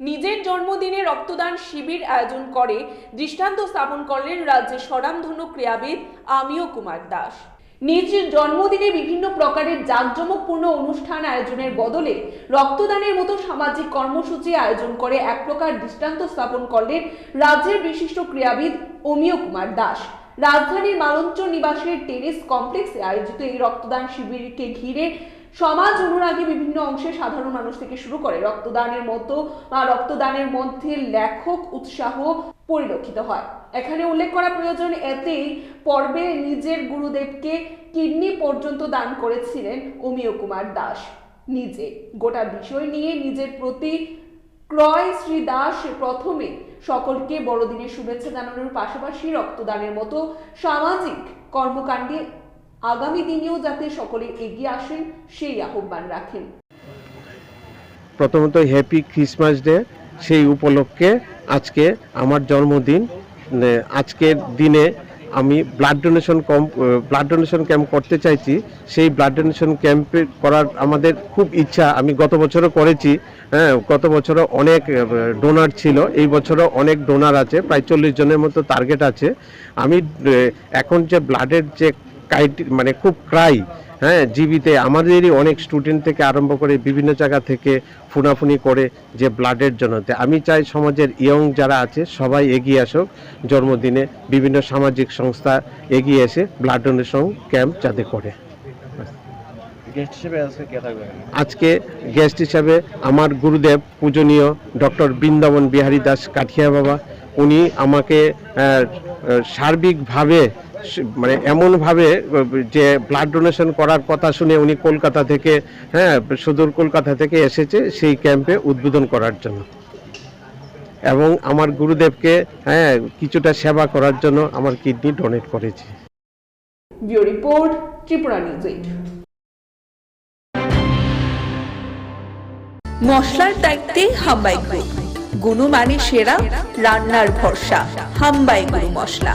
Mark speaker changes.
Speaker 1: নিজের জন্মদিনে রক্তদান শিবির আয়োজন করে, দৃষ্টান্ত স্থাপন করলেন রাজ্যের স্বরামধন্য ক্রীড়াবিদ আমিও কুমার দাস। নিজ জন্মদিনে বিভিন্ন প্রকারের জাঁকজমকপূর্ণ অনুষ্ঠান আয়োজনের বদলে রক্তদানের মতো সামাজিক কর্মসূচি আয়োজন করে এক প্রকার দৃষ্টান্ত স্থাপন করলেন রাজ্যের বিশিষ্ট ক্রীড়াবিদ অমিয় কুমার দাস। রাজধানীর মালঞ্চ নিবাসের টেরিস কমপ্লেক্সে আয়োজিত এই রক্তদান শিবিরকে ঘিরে সমাজ অনুরাগী বিভিন্ন অংশে সাধারণ মানুষ থেকে শুরু করে রক্তদানের মতো বা রক্তদানের মধ্যে লেখক উৎসাহ পরিলক্ষিত হয়। এখানে উল্লেখ করা প্রয়োজন এতেই পর্বে নিজের গুরুদেবকে কিডনি পর্যন্ত দান করেছিলেন অমিয় কুমার দাস নিজে। গোটা বিষয় নিয়ে নিজের প্রতি ক্রয় শ্রী দাস প্রথমে সকলকে বড়দিনের শুভেচ্ছা জানানোর পাশাপাশি রক্তদানের মতো সামাজিক কর্মকাণ্ডে আগামী দিনেও যাতে সকলে এগিয়ে আসেন সেই আহ্বান রাখেন।
Speaker 2: প্রথমত হ্যাপি ক্রিসমাস ডে সেই উপলক্ষে আজকে আমার জন্মদিন। আজকের দিনে আমি ব্লাড ডোনেশন কম ব্লাড ডোনেশন ক্যাম্প করতে চাইছি। সেই ব্লাড ডোনেশন ক্যাম্পে করার আমাদের খুব ইচ্ছা। আমি গত বছরও করেছি। হ্যাঁ গত বছরও অনেক ডোনার ছিল। এই বছরও অনেক ডোনার আছে। প্রায় চল্লিশ জনের মতো টার্গেট আছে। আমি এখন যে ব্লাডের যে মানে খুব ক্রাই হ্যাঁ জিবিতে। আমাদেরই অনেক স্টুডেন্ট থেকে আরম্ভ করে বিভিন্ন জায়গা থেকে ফুনাফুনি করে যে ব্লাডের জন্য আমি চাই সমাজের ইয়ং যারা আছে সবাই এগিয়ে আসুক। জন্মদিনে বিভিন্ন সামাজিক সংস্থা এগিয়ে এসে ব্লাড ডোনেশন ক্যাম্প যাতে করে।
Speaker 3: আজকে
Speaker 2: গেস্ট হিসাবে আমার গুরুদেব পূজনীয় ডক্টর বৃন্দাবন বিহারী দাস কাঠিয়া বাবা। উনি আমাকে সার্বিকভাবে মানে এমনভাবে, যে ব্লাড ডোনেশন করার কথা শুনে উনি কলকাতা থেকে হ্যাঁ সুদূর কলকাতা থেকে এসেছে সেই ক্যাম্পে উদ্বোধন করার জন্য। এবং আমার গুরুদেবকে হ্যাঁ কিছুটা সেবা করার জন্য আমার কিডনি ডোনেট করেছি।
Speaker 4: মশলার দায়িত্বে হাম্বাই গ্রুপ গুণমানে সেরা, রান্নার ভরসা, হাম্বাই গুরু মশলা।